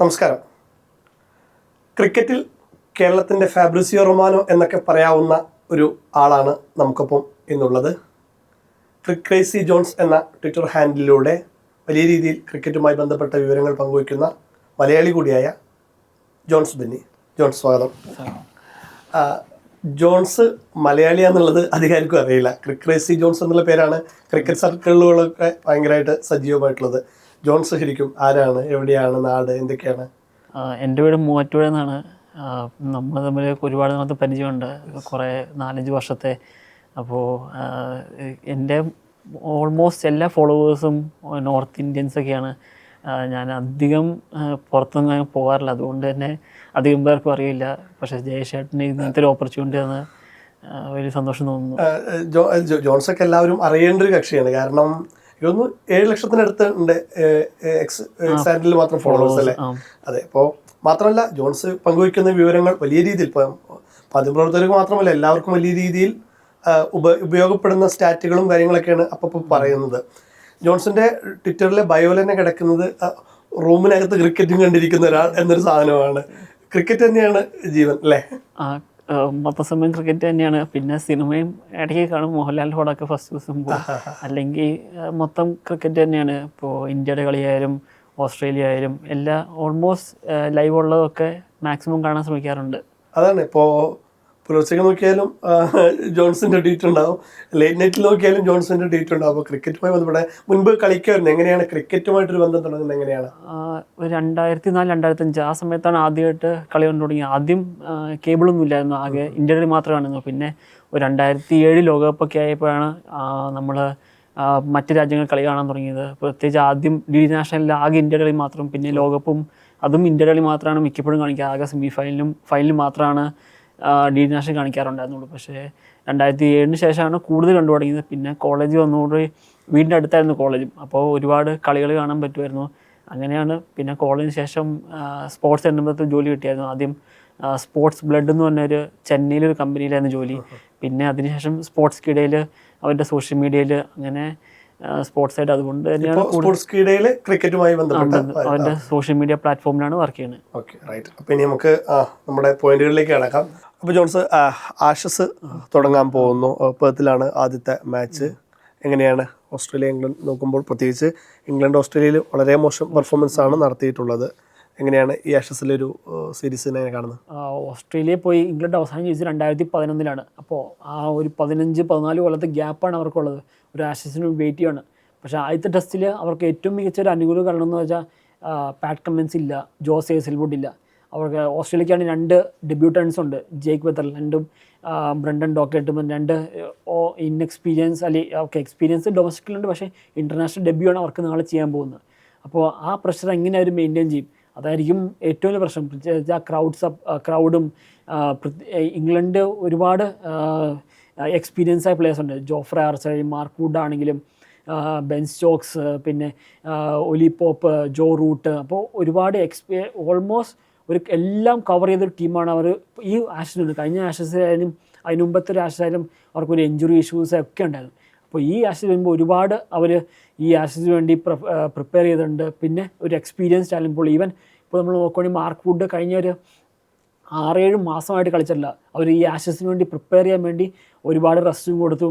നമസ്കാരം. ക്രിക്കറ്റിൽ കേരളത്തിന്റെ ഫാബ്രിസിയോ റൊമാനോ എന്നൊക്കെ പറയാവുന്ന ഒരു ആളാണ് നമുക്കൊപ്പം ഇന്നുള്ളത്. ക്രിക്രേസി ജോൺസ് എന്ന ട്വിറ്റർ ഹാൻഡിലൂടെ വലിയ രീതിയിൽ ക്രിക്കറ്റുമായി ബന്ധപ്പെട്ട വിവരങ്ങൾ പങ്കുവയ്ക്കുന്ന മലയാളി കൂടിയായ ജോൺസ് ബെന്നി. ജോൺസ് സ്വാഗതം. ജോൺസ് ജോൺസ് മലയാളിയാന്നുള്ളത് അധികാരിക്കും അറിയില്ല. ക്രിക്രേസി ജോൺസ് എന്നുള്ള പേരാണ് ക്രിക്കറ്റ് സർക്കിളുകളൊക്കെ ഭയങ്കരമായിട്ട് സജീവമായിട്ടുള്ളത്. ജോൺസ് സഹരിക്കും. ആരാണ്? എവിടെയാണ്? നാട് എന്തൊക്കെയാണ്? എന്റെ വീട് മൂവാറ്റുപുഴ എന്നാണ്. നമ്മൾ തമ്മിൽ ഒരുപാട് നാളത്തെ പരിചയമുണ്ട്. കുറേ നാലഞ്ച് വർഷത്തെ. അപ്പോൾ എന്റെ ഓൾമോസ്റ്റ് എല്ലാ ഫോളോവേഴ്സും നോർത്ത് ഇന്ത്യൻസൊക്കെയാണ് ഞാൻ അധികം പുറത്തുനിന്ന് പുറത്തൊന്നും ഞാൻ പോകാറില്ല. അതുകൊണ്ട് തന്നെ അധികം പേർക്കും അറിയില്ല. പക്ഷേ ജയശേട്ടന് ഇങ്ങനത്തെ ഒരു ഓപ്പർച്യൂണിറ്റി തന്ന് വലിയ സന്തോഷം തോന്നുന്നു. ജോൺസൊക്കെ എല്ലാവരും അറിയേണ്ട ഒരു കക്ഷിയാണ്. കാരണം ഇതൊന്ന് ഏഴ് ലക്ഷത്തിനടുത്ത് ഉണ്ട് എക്സ് എക്സാൻഡിൽ മാത്രം ഫോളോവേഴ്സ് അല്ലേ? അതെ അപ്പോൾ മാത്രമല്ല ജോൺസ് പങ്കുവയ്ക്കുന്ന വിവരങ്ങൾ വലിയ രീതിയിൽ ഇപ്പം മാധ്യമപ്രവർത്തകർക്ക് മാത്രമല്ല എല്ലാവർക്കും വലിയ രീതിയിൽ ഉപ ഉപയോഗപ്പെടുന്ന സ്റ്റാറ്റുകളും കാര്യങ്ങളൊക്കെയാണ് അപ്പോൾ പറയുന്നത്. ജോൺസിന്റെ ട്വിറ്ററിലെ ബയോ തന്നെ കിടക്കുന്നത് റൂമിനകത്ത് ക്രിക്കറ്റും കണ്ടിരിക്കുന്ന ഒരാൾ എന്നൊരു സാധനമാണ്. ക്രിക്കറ്റ് തന്നെയാണ് ജീവൻ അല്ലേ? മൊത്തം സമയം ക്രിക്കറ്റ് തന്നെയാണ്. പിന്നെ സിനിമയും ഇടയ്ക്ക് കാണും. മോഹൻലാൽ ഹോടൊക്കെ ഫസ്റ്റ് ദിവസം പോകും അല്ലെങ്കിൽ മൊത്തം ക്രിക്കറ്റ് തന്നെയാണ്. ഇപ്പോൾ ഇന്ത്യയുടെ കളിയായാലും ഓസ്ട്രേലിയ ആയാലും എല്ലാ ഓൾമോസ്റ്റ് ലൈവ് ഉള്ളതൊക്കെ മാക്സിമം കാണാൻ ശ്രമിക്കാറുണ്ട്. അതാണ്. ഇപ്പോൾ പുലർച്ചയ്ക്ക് നോക്കിയാലും ജോൺസന്റെ ഡേറ്റ് ഉണ്ടാവും. ലേറ്റ് നൈറ്റിൽ നോക്കിയാലും ജോൺസന്റെ ട്വീറ്റ് ഉണ്ടാവും. അപ്പോൾ ക്രിക്കറ്റുമായി ബന്ധപ്പെട്ട മുൻപ് കളിക്കായിരുന്നു. എങ്ങനെയാണ് ക്രിക്കറ്റുമായിട്ടൊരു ബന്ധം തുടങ്ങുന്നത്? എങ്ങനെയാണ്? രണ്ടായിരത്തി നാല് രണ്ടായിരത്തി അഞ്ച് ആ സമയത്താണ് ആദ്യമായിട്ട് കളി കണ്ടു തുടങ്ങിയത്. ആദ്യം കേബിളൊന്നും ഇല്ലായിരുന്നു. ആകെ ഇന്ത്യയിൽ മാത്രമാണ് കാണുന്നു പിന്നെ ഒരു രണ്ടായിരത്തി ഏഴ് ലോകകപ്പൊക്കെ ആയപ്പോഴാണ് നമ്മൾ മറ്റ് രാജ്യങ്ങൾ കളി കാണാൻ തുടങ്ങിയത്. പ്രത്യേകിച്ച് ആദ്യം ഡി നാഷണലിൽ ആകെ ഇന്ത്യ കളി മാത്രം. പിന്നെ ലോകകപ്പും അതും ഇന്ത്യ കളി മാത്രമാണ് മിക്കപ്പോഴും കാണിക്കുക. ആകെ സെമി ഫൈനലും ഫൈനലും മാത്രമാണ് ഡി നാഷണൽ കാണിക്കാറുണ്ടായിരുന്നുള്ളൂ. പക്ഷേ രണ്ടായിരത്തി ഏഴിന് ശേഷമാണ് കൂടുതൽ കണ്ടു തുടങ്ങിയത് പിന്നെ കോളേജ് വന്നുകൂടി വീടിന്റെ അടുത്തായിരുന്നു കോളേജും. അപ്പോൾ ഒരുപാട് കളികൾ കാണാൻ പറ്റുമായിരുന്നു. അങ്ങനെയാണ് പിന്നെ കോളേജിന് ശേഷം സ്പോർട്സ് എണ്ണത്തിൽ ജോലി കിട്ടിയായിരുന്നു. ആദ്യം സ്പോർട്സ് ബ്ലഡ് എന്ന് പറഞ്ഞൊരു ചെന്നൈയിലൊരു കമ്പനിയിലായിരുന്നു ജോലി. പിന്നെ അതിനുശേഷം സ്പോർട്സ് കിടയിൽ അവരുടെ സോഷ്യൽ മീഡിയയിൽ അങ്ങനെ സ്പോർട്സ് ആയിട്ട് അതുകൊണ്ട് തന്നെയാണ് സ്പോർട്സ് കീടയിൽ ക്രിക്കറ്റുമായി ബന്ധപ്പെട്ട അവരുടെ സോഷ്യൽ മീഡിയ പ്ലാറ്റ്ഫോമിലാണ് വർക്ക് ചെയ്യുന്നത്. Okay right. അപ്പോൾ ഇനി നമുക്ക് നമ്മുടെ പോയിന്റുകളിലേക്ക് കടക്കാം. അപ്പോൾ ജോൺസ് ആഷസ് തുടങ്ങാൻ പോകുന്നു. പേർത്തിലാണ് ആദ്യത്തെ മാച്ച്. എങ്ങനെയാണ് ഓസ്ട്രേലിയ ഇംഗ്ലണ്ട് നോക്കുമ്പോൾ പ്രത്യേകിച്ച് ഇംഗ്ലണ്ട് ഓസ്ട്രേലിയയിൽ വളരെ മോശം പെർഫോമൻസ് ആണ് നടത്തിയിട്ടുള്ളത്. എങ്ങനെയാണ് ഈ ആഷസിലെ ഒരു സീരീസിനെ കാണുന്നത്? ആ, ഓസ്ട്രേലിയ പോയി ഇംഗ്ലണ്ട് അവസാനം ജയിച്ചത് രണ്ടായിരത്തി പതിനൊന്നിലാണ് അപ്പോൾ ആ ഒരു പതിനഞ്ച് പതിനാല് കൊല്ലത്തെ ഗ്യാപ്പാണ് അവർക്കുള്ളത്. ഒരു ആഷസിന് വെയിറ്റ് ചെയ്യാണ്. പക്ഷേ ആദ്യത്തെ ടെസ്റ്റിൽ അവർക്ക് ഏറ്റവും മികച്ച ഒരു അനുകൂല കാരണം എന്ന് വെച്ചാൽ പാറ്റ് കമ്മൻസ് ഇല്ല ജോസ് എ. സെൽവുഡ് ഇല്ല. അവർക്ക് ഓസ്ട്രേലിയക്കാണ് രണ്ട് ഡെബ്യൂട്ടൻസ് ഉണ്ട്. ജേക്ക് വെത്തർ രണ്ടും ബ്രണ്ടൻ ഡോക്ടറേറ്റും രണ്ട് ഇൻഎക്സ്പീരിയൻസ് അല്ലെങ്കിൽ ഓക്കെ എക്സ്പീരിയൻസ് ഡൊമസ്റ്റിക്കിലുണ്ട് പക്ഷേ ഇന്റർനാഷണൽ ഡെബ്യൂ ആണ് അവർക്ക് നാളെ ചെയ്യാൻ പോകുന്നത്. അപ്പോൾ ആ പ്രഷർ എങ്ങനെ അവർ മെയിന്റെയിൻ ചെയ്യും? അതായിരിക്കും ഏറ്റവും വലിയ പ്രശ്നം. പ്രത്യേകിച്ച് ആ ക്രൗഡ്സ് ക്രൗഡും ഇംഗ്ലണ്ട് ഒരുപാട് എക്സ്പീരിയൻസ് ആയ പ്ലേയേഴ്സ് ഉണ്ട്. ജോഫ്ര ആർച്ചറി മാർക്ക് വുഡ് ആണെങ്കിലും ബെൻ സ്റ്റോക്സ് പിന്നെ ഒലി പോപ്പ് ജോ റൂട്ട് അപ്പോൾ ഒരുപാട് എക്സ്പീ ഓൾമോസ്റ്റ് ഒരു എല്ലാം കവർ ചെയ്തൊരു ടീമാണ് അവർ ഈ ആഷസിനുണ്ട് കഴിഞ്ഞ ആഷസിലായാലും അതിന് മുമ്പത്തെ ഒരു ആഷസായാലും അവർക്കൊരു എഞ്ചുറി ഇഷ്യൂസ് ഒക്കെ ഉണ്ടായിരുന്നു. അപ്പോൾ ഈ ആഷസ് വരുമ്പോൾ ഒരുപാട് അവർ ഈ ആഷസിന് വേണ്ടി പ്രിപ്പയർ ചെയ്തിട്ടുണ്ട്. പിന്നെ ഒരു എക്സ്പീരിയൻസ് ആയാലും ഇപ്പോൾ ഈവൻ ഇപ്പോൾ നമ്മൾ നോക്കുകയാണെങ്കിൽ മാർക്ക് വുഡ് കഴിഞ്ഞ ഒരു ആറേഴ് മാസമായിട്ട് കളിച്ചിട്ടില്ല. അവർ ഈ ആഷസിന് വേണ്ടി പ്രിപ്പയർ ചെയ്യാൻ വേണ്ടി ഒരുപാട് റെസ്റ്റും കൊടുത്തു.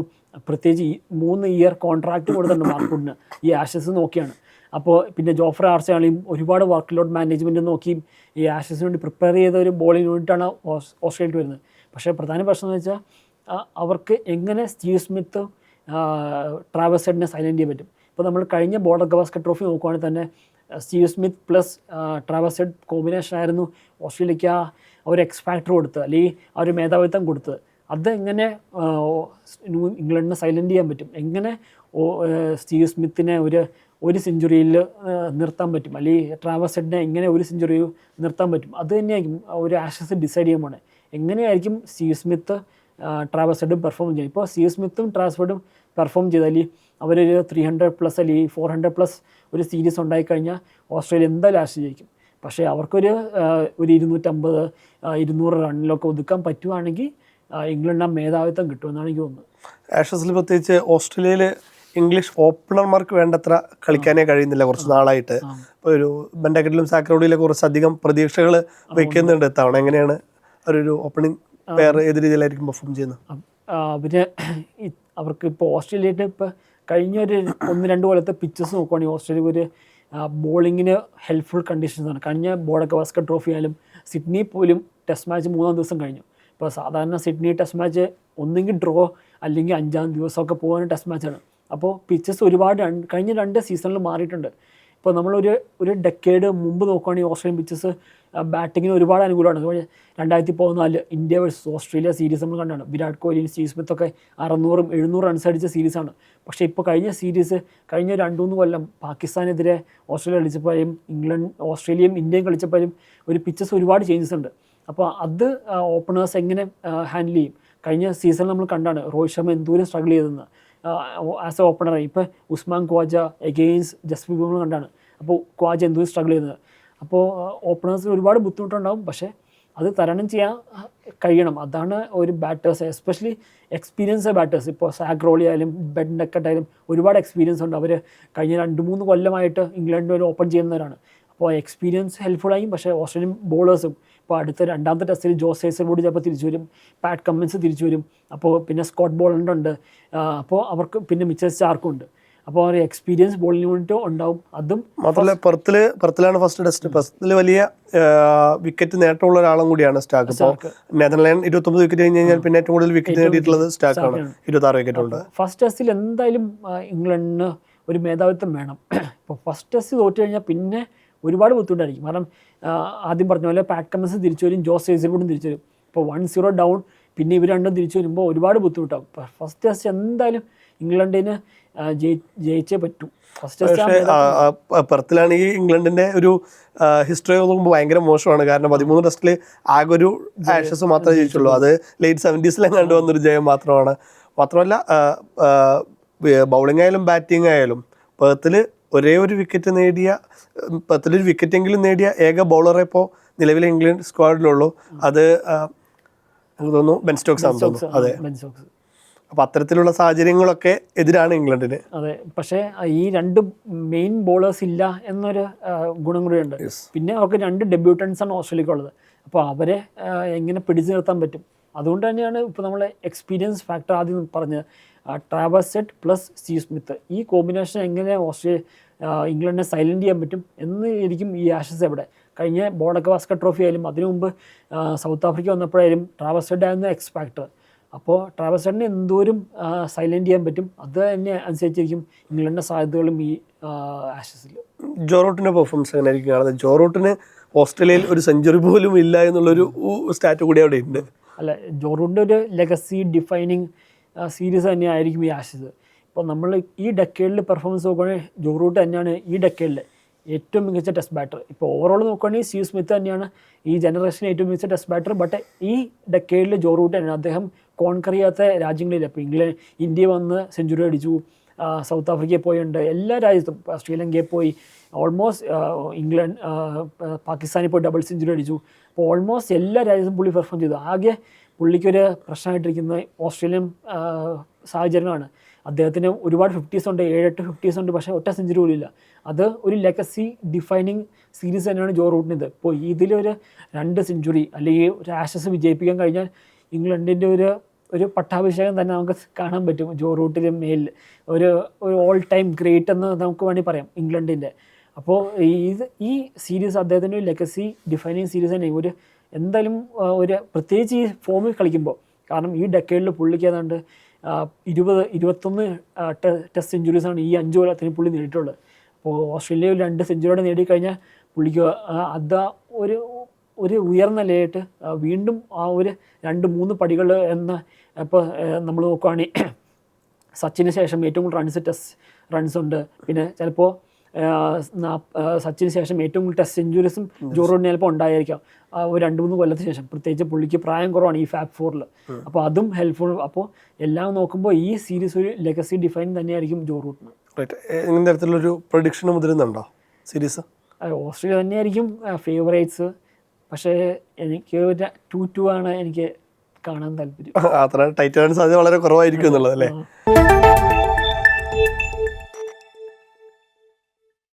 പ്രത്യേകിച്ച് ഈ മൂന്ന് ഇയർ കോൺട്രാക്റ്റ് കൊടുത്തിട്ടുണ്ട് മാർക്ക് വുഡിന്. ഈ ആഷസ് നോക്കിയാണ്. അപ്പോൾ പിന്നെ ജോഫ്ര ആർച്ചാണെങ്കിലും ഒരുപാട് വർക്ക് ലോഡ് മാനേജ്മെന്റ് നോക്കിയും ഈ ആഷസിന് വേണ്ടി പ്രിപ്പയർ ചെയ്ത ഒരു ബോളിംഗ് യൂണിറ്റാണ് ഓസ് ഓസ്ട്രേലിയയിൽ വരുന്നത്. പക്ഷേ പ്രധാന പ്രശ്നം എന്ന് വെച്ചാൽ അവർക്ക് എങ്ങനെ സ്റ്റീവ് സ്മിത്ത് ട്രാവൽസ് ഹെഡിനെ സൈലന്റ് ചെയ്യാൻ പറ്റും? ഇപ്പോൾ നമ്മൾ കഴിഞ്ഞ ബോർഡർ ഗവാസ്കർ ട്രോഫി നോക്കുവാണെങ്കിൽ തന്നെ Steve Smith plus Travis Head combination ആയിരുന്നു ഓസ്ട്രേലിയക്ക് ആ ഒരു എക്സ് ഫാക്ടർ കൊടുത്തത്. അല്ലെങ്കിൽ ആ ഒരു മേധാവിത്വം കൊടുത്തത്. അതെങ്ങനെ ന്യൂ ഇംഗ്ലണ്ടിനെ സൈലന്റ് ചെയ്യാൻ പറ്റും? എങ്ങനെ സ്റ്റീവ് സ്മിത്തിനെ ഒരു ഒരു സെഞ്ചുറിയിൽ നിർത്താൻ പറ്റും. അല്ലെങ്കിൽ ട്രാവസ് ഹെഡിനെ എങ്ങനെ ഒരു സെഞ്ചുറി നിർത്താൻ പറ്റും? അത് തന്നെയായിരിക്കും ഒരു ആഷസ് ഡിസൈഡ് ചെയ്യാൻ പോണേ. എങ്ങനെയായിരിക്കും സ്റ്റീവ് സ്മിത്ത് ട്രാവസ് ഹെഡും പെർഫോം ചെയ്യുന്നത്? ഇപ്പോൾ സ്റ്റീവ് സ്മിത്തും ട്രാവസ് ഹെഡും പെർഫോം ചെയ്താൽ അവരൊരു ത്രീ ഹൺഡ്രഡ് പ്ലസ് അല്ലെങ്കിൽ ഫോർ ഹൺഡ്രഡ് പ്ലസ് ഒരു സീരീസ് ഉണ്ടായിക്കഴിഞ്ഞാൽ ഓസ്ട്രേലിയ എന്തായാലും ആശ ജയിക്കും. പക്ഷേ അവർക്കൊരു ഒരു ഇരുന്നൂറ്റമ്പത് ഇരുന്നൂറ് റണ്ണിലൊക്കെ ഒതുക്കാൻ പറ്റുവാണെങ്കിൽ ഇംഗ്ലണ്ട് ആ മേധാവിത്വം കിട്ടുമെന്നാണ് എനിക്ക് തോന്നുന്നത്. ആഷസിൽ പ്രത്യേകിച്ച് ഓസ്ട്രേലിയയിൽ ഇംഗ്ലീഷ് ഓപ്പണർമാർക്ക് വേണ്ടത്ര കളിക്കാനേ കഴിയുന്നില്ല കുറച്ച് നാളായിട്ട്. ഇപ്പോൾ ഒരു ബെൻഡക്കറ്റിലും സാക്രോഡിയിലും കുറച്ചധികം പ്രതീക്ഷകൾ വെക്കുന്നുണ്ട് തവണ എങ്ങനെയാണ് അവരൊരു ഓപ്പണിംഗ് പെയർ ഏത് രീതിയിലായിരിക്കും പെർഫോം ചെയ്യുന്നത്? പിന്നെ അവർക്ക് ഇപ്പോൾ ഓസ്ട്രേലിയയുടെ ഇപ്പോൾ കഴിഞ്ഞ ഒരു ഒന്ന് രണ്ട് കൊല്ലത്തെ പിച്ചസ് നോക്കുവാണെങ്കിൽ ഓസ്ട്രേലിയ ഒരു ബോളിങ്ങിന് ഹെൽപ്ഫുൾ കണ്ടീഷൻസ് ആണ്. കഴിഞ്ഞ ബോർഡൊക്കെ വസ്കറ്റ് ട്രോഫി ആയാലും സിഡ്നി പോലും ടെസ്റ്റ് മാച്ച് മൂന്നാം ദിവസം കഴിഞ്ഞു. ഇപ്പോൾ സാധാരണ സിഡ്നി ടെസ്റ്റ് മാച്ച് ഒന്നെങ്കിൽ ഡ്രോ അല്ലെങ്കിൽ അഞ്ചാം ദിവസമൊക്കെ പോകാൻ ടെസ്റ്റ് മാച്ചാണ് അപ്പോൾ പിച്ചസ് ഒരുപാട് കഴിഞ്ഞ രണ്ട് സീസണിൽ മാറിയിട്ടുണ്ട്. ഇപ്പോൾ നമ്മളൊരു ഒരു ഡെക്കേഡ് മുമ്പ് നോക്കുകയാണെങ്കിൽ ഓസ്ട്രേലിയൻ പിച്ചസ് ബാറ്റിങ്ങിന് ഒരുപാട് അനുകൂലമാണ്. രണ്ടായിരത്തി പതിനാല് ഇന്ത്യ വേഴ്സസ് ഓസ്ട്രേലിയ സീരീസ് നമ്മൾ കണ്ടാണ്. വിരാട് കോഹ്ലിയും സ്റ്റീവ് സ്മിത്ത് ഒക്കെ അറുന്നൂറും എഴുന്നൂറ് റൺസ് അടിച്ച സീരീസാണ് പക്ഷേ ഇപ്പോൾ കഴിഞ്ഞ സീരീസ് കഴിഞ്ഞ രണ്ട് മൂന്ന് കൊല്ലം പാകിസ്ഥാനെതിരെ ഓസ്ട്രേലിയ കളിച്ചപ്പോഴും ഇംഗ്ലണ്ട് ഓസ്ട്രേലിയയും ഇന്ത്യയും കളിച്ചപ്പോഴും ഒരു പിച്ചസ് ഒരുപാട് ചേഞ്ചസ് ഉണ്ട്. അപ്പോൾ അത് ഓപ്പണേഴ്സ് എങ്ങനെ ഹാൻഡിൽ ചെയ്യും? കഴിഞ്ഞ സീസണിൽ നമ്മൾ കണ്ടാണ് രോഹിത് ശർമ്മ എന്തോരം സ്ട്രഗിൾ ചെയ്തെന്ന് ആസ് എ ഓപ്പണർ ഇപ്പോൾ ഉസ്മാൻ ഖ്വാജ എഗെയിൻസ്റ്റ് ജസ്പ്രീത് ബുംറ കണ്ടാണ്. അപ്പോൾ ഖ്വാജ എന്തും സ്ട്രഗിൾ ചെയ്യുന്നത്. അപ്പോൾ ഓപ്പണേഴ്സിന് ഒരുപാട് ബുദ്ധിമുട്ടുണ്ടാവും. പക്ഷേ അത് തരണം ചെയ്യാൻ കഴിയണം. അതാണ് ഒരു ബാറ്റേഴ്സ് എസ്പെഷ്യലി എക്സ്പീരിയൻസ് ബാറ്റേഴ്സ് ഇപ്പോൾ സാഗ്രോളി ആയാലും ഡക്കറ്റ് ആയാലും ഒരുപാട് എക്സ്പീരിയൻസ് ഉണ്ട്. അവർ കഴിഞ്ഞ രണ്ട് മൂന്ന് കൊല്ലമായിട്ട് ഇംഗ്ലണ്ടിൽ ഓപ്പൺ ചെയ്യുന്നവരാണ്. അപ്പോൾ എക്സ്പീരിയൻസ് ഹെൽപ്ഫുൾ ഹെൽപ്ഫുള്ളായും പക്ഷേ ഓസ്ട്രേലിയൻ ബോളേഴ്സും ഇപ്പോൾ അടുത്ത രണ്ടാമത്തെ ടെസ്റ്റിൽ ജോസ് ഹേസൽ കൂടി ചിലപ്പോൾ തിരിച്ചു വരും. പാറ്റ് കമ്മിൻസ് തിരിച്ചു വരും. അപ്പോൾ പിന്നെ സ്കോട്ട് ബോളണ്ട് ഉണ്ട്. അപ്പോൾ അവർക്ക് പിന്നെ മിച്ചൽ സ്റ്റാർക്കും ഉണ്ട്. അപ്പോൾ ഒരു എക്സ്പീരിയൻസ് ബോളിംഗ് യൂണിറ്റ് ഉണ്ടാവും. അതും മാത്രമല്ല പുറത്തിൽ പെർത്തിലാണ് ഫസ്റ്റ് ടെസ്റ്റ് പെർത്തിൽ വലിയ വിക്കറ്റ് നേട്ടമുള്ള ഒരാളും കൂടിയാണ് സ്റ്റാക്ക്. ഇപ്പോൾ നെതർലാൻഡ് ഇരുപത്തൊമ്പത് വിക്കറ്റ് കഴിഞ്ഞ് കഴിഞ്ഞാൽ പിന്നെ ഏറ്റവും കൂടുതൽ വിക്കറ്റ് നേടിയിട്ടുള്ളത് സ്റ്റാക്കാണ്. ഇരുപത്തി ആറ് വിക്കറ്റ് ഉണ്ട്. ഫസ്റ്റ് ടെസ്റ്റിൽ എന്തായാലും ഇംഗ്ലണ്ടിന് ഒരു മേധാവിത്വം വേണം. ഇപ്പോൾ ഫസ്റ്റ് ടെസ്റ്റ് തോറ്റു കഴിഞ്ഞാൽ പിന്നെ ഒരുപാട് ബുദ്ധിമുട്ടായിരിക്കും. കാരണം ആദ്യം പറഞ്ഞ പോലെ പാറ്റ് കമ്മൻസ് തിരിച്ചു വരും ജോസ് ഹേസൽവുഡും തിരിച്ചു വരും. ഇപ്പോൾ വൺ സീറോ ഡൗൺ പിന്നെ ഇവർ രണ്ടും തിരിച്ചു വരുമ്പോൾ ഒരുപാട് ബുദ്ധിമുട്ടാകും ഫസ്റ്റ് ടെസ്റ്റ് എന്തായാലും ഇംഗ്ലണ്ടിന് ജയിച്ചേ പറ്റൂ. ഫസ്റ്റ് പെർത്തിലാണെങ്കിൽ ഇംഗ്ലണ്ടിന്റെ ഒരു ഹിസ്റ്ററി നോക്കുമ്പോൾ ഭയങ്കര മോശമാണ്. കാരണം പതിമൂന്ന് ടെസ്റ്റിൽ ആകെ ഒരു ആഷസ് മാത്രമേ ജയിച്ചുള്ളൂ. അത് ലേറ്റ് സെവന്റീസിലും കണ്ടുവന്നൊരു ജയം മാത്രമാണ്. മാത്രമല്ല ബൗളിംഗ് ആയാലും ബാറ്റിംഗ് ആയാലും പെർത്തിൽ ഒരേ ഒരു വിക്കറ്റ് നേടിയ പത്തിലൊരു വിക്കറ്റെങ്കിലും നേടിയ ഏക ബൗളറെ ഇപ്പോൾ നിലവിലെ ഇംഗ്ലണ്ട് സ്ക്വാഡിലുള്ളൂ അത് എനിക്ക് തോന്നുന്നു ബെൻ സ്റ്റോക്സ് ആണെന്ന് തോന്നുന്നു. അതെ. അപ്പോൾ അത്തരത്തിലുള്ള സാഹചര്യങ്ങളൊക്കെ എതിരാണ് ഇംഗ്ലണ്ടിന്. അതെ. പക്ഷേ ഈ രണ്ട് മെയിൻ ബോളേഴ്സ് ഇല്ല എന്നൊരു ഗുണം കൂടിയുണ്ട് പിന്നെ അവർക്ക് രണ്ട് ഡെബ്യൂട്ടൻസ് ആണ് ഓസ്ട്രേലിയക്കുള്ളത്. അപ്പോൾ അവരെ എങ്ങനെ പിടിച്ചു നിർത്താൻ പറ്റും? അതുകൊണ്ട് തന്നെയാണ് ഇപ്പോൾ നമ്മൾ എക്സ്പീരിയൻസ് ഫാക്ടർ ആദ്യം പറഞ്ഞത്. ട്രാവസ് സെറ്റ് പ്ലസ് സി സ്മിത്ത് ഈ കോമ്പിനേഷൻ എങ്ങനെ ഓസ്ട്രേലിയ ഇംഗ്ലണ്ടിനെ സൈലന്റ് ചെയ്യാൻ പറ്റും എന്ന് ഇരിക്കും ഈ ആഷസ് എവിടെ? കഴിഞ്ഞ ബോർഡൊക്കെ വാസ്കർ ട്രോഫി ആയാലും അതിനു മുമ്പ് സൗത്ത് ആഫ്രിക്ക വന്നപ്പോഴായാലും ട്രാവസെഡ് സെഡ് ആയിരുന്നു എക്സ് ഫാക്ടർ അപ്പോൾ ട്രാവൽ സെഡിനെ എന്തോരം സൈലന്റ് ചെയ്യാൻ പറ്റും അത് തന്നെ അനുസരിച്ചിരിക്കും ഇംഗ്ലണ്ടിന്റെ സാധ്യതകളും ഈ ആഷസിൽ ജോറോട്ടിന്റെ പെർഫോമൻസ് അങ്ങനെ ആയിരിക്കും കാണുന്നത്? ജോറോട്ടിന് ഓസ്ട്രേലിയയിൽ ഒരു സെഞ്ചുറി പോലും ഇല്ല എന്നുള്ളൊരു സ്റ്റാറ്റ് കൂടി അവിടെ ഉണ്ട്. അല്ല ജോറൂട്ടിന്റെ ഒരു ലെഗസി ഡിഫൈനിങ് സീരീസ് തന്നെയായിരിക്കും ഈ ആഷസ് ഇപ്പോൾ നമ്മൾ ഈ ഡെക്കേഡിൽ പെർഫോമൻസ് നോക്കുകയാണെങ്കിൽ ജോറൂട്ട് തന്നെയാണ് ഈ ഡെക്കേഡിൽ ഏറ്റവും മികച്ച ടെസ്റ്റ് ബാറ്റർ ഇപ്പോൾ ഓവറോൾ നോക്കുകയാണെങ്കിൽ സ്റ്റീവ് സ്മിത്ത് തന്നെയാണ് ഈ ജനറേഷൻ ഏറ്റവും മികച്ച ടെസ്റ്റ് ബാറ്റർ ബട്ട് ഈ ഡെക്കേഡിൽ ജോറൂട്ട് തന്നെയാണ്. അദ്ദേഹം കോൺകർ രാജ്യങ്ങളിൽ ഇപ്പോൾ ഇംഗ്ലണ്ട് ഇന്ത്യ വന്ന് സെഞ്ചുറി അടിച്ചു. സൗത്ത് ആഫ്രിക്കയിൽ പോയിട്ടുണ്ട് എല്ലാ രാജ്യത്തും. ശ്രീലങ്കയിൽ പോയി. ഓൾമോസ്റ്റ് ഇംഗ്ലണ്ട് പാകിസ്ഥാനിൽ പോയി ഡബിൾ സെഞ്ചുറി അടിച്ചു. അപ്പോൾ ഓൾമോസ്റ്റ് എല്ലാ രാജ്യത്തും പുള്ളി പെർഫോം ചെയ്തു. ആകെ പുള്ളിക്കൊരു പ്രശ്നമായിട്ടിരിക്കുന്ന ഓസ്ട്രേലിയൻ സാഹചര്യമാണ്. അദ്ദേഹത്തിന് ഒരുപാട് ഫിഫ്റ്റീസ് ഉണ്ട് ഏഴെട്ട് ഫിഫ്റ്റീസ് ഉണ്ട് പക്ഷേ ഒറ്റ സെഞ്ചുറി പോലും ഇല്ല. അത് ഒരു ലെഗസി ഡിഫൈനിങ് സീരീസ് തന്നെയാണ് ജോ റൂട്ടിനിത് ഇപ്പോൾ ഇതിലൊരു രണ്ട് സെഞ്ചുറി അല്ലെങ്കിൽ ഒരു ആഷസ് വിജയിപ്പിക്കാൻ കഴിഞ്ഞാൽ ഇംഗ്ലണ്ടിന്റെ ഒരു ഒരു പട്ടാഭിഷേകം തന്നെ നമുക്ക് കാണാൻ പറ്റും ജോ റൂട്ടിന്റെ മേലിൽ. ഒരു ഒരു ഓൾ ടൈം ഗ്രേറ്റ് എന്ന് നമുക്ക് വേണമെങ്കിൽ പറയാം ഇംഗ്ലണ്ടിന്റെ. അപ്പോൾ ഇത് ഈ സീരീസ് അദ്ദേഹത്തിന്റെ ലെഗസി ഡിഫൈനിങ് സീരീസ് തന്നെ. ഒരു എന്തായാലും ഒരു പ്രത്യേകിച്ച് ഈ ഫോമിൽ കളിക്കുമ്പോൾ കാരണം ഈ ഡെക്കേഡിൽ പുള്ളിക്ക് ഏതാണ്ട് ഇരുപത് ഇരുപത്തൊന്ന് ടെസ്റ്റ് സെഞ്ചുറീസാണ് ഈ അഞ്ച് കൊല്ലത്തിന് പുള്ളി നേടിയിട്ടുള്ളത്. അപ്പോൾ ഓസ്ട്രേലിയയിൽ രണ്ട് സെഞ്ചുറിയോടെ നേടിക്കഴിഞ്ഞാൽ പുള്ളിക്ക് അത് ഒരു ഒരു ഉയർന്ന നിലയായിട്ട് വീണ്ടും ആ ഒരു രണ്ട് മൂന്ന് പടികൾ എന്ന ഇപ്പോൾ നമ്മൾ നോക്കുകയാണെങ്കിൽ സച്ചിന് ശേഷം ഏറ്റവും കൂടുതൽ റൺസ് ടെസ്റ്റ് റൺസ് ഉണ്ട്. പിന്നെ ചിലപ്പോൾ സച്ചിന് ശേഷം ഏറ്റവും കൂടുതൽ ടെസ്റ്റ് സെഞ്ചുറീസും ജോറോഡിന് ചിലപ്പോൾ ഉണ്ടായിരിക്കാം. ഒരു രണ്ട് മൂന്ന് കൊല്ലത്തിന് ശേഷം. പ്രത്യേകിച്ച് പുള്ളിക്ക് പ്രായം കുറവാണ് ഈ ഫാബ് ഫോറിൽ അപ്പോൾ അതും ഹെൽപ്ഫുൾ അപ്പോൾ എല്ലാം നോക്കുമ്പോൾ ഈ സീരീസ് ഒരു ലെഗസി ഡിഫൈൻ തന്നെയായിരിക്കും ജോറൂട്ടിന് ഇങ്ങനെ തരത്തിലൊരു പ്രൊഡിക്ഷൻ മുതിരുന്നുണ്ടോ സീരീസ് ഓസ്ട്രേലിയ തന്നെയായിരിക്കും ഫേവറേറ്റ്സ് പക്ഷേ എനിക്ക് ടു ടു ആണ് എനിക്ക് കാണാൻ താല്പര്യം. അത്ര ടൈറ്റ് സാധ്യത വളരെ കുറവായിരിക്കും എന്നുള്ളത് അല്ലേ?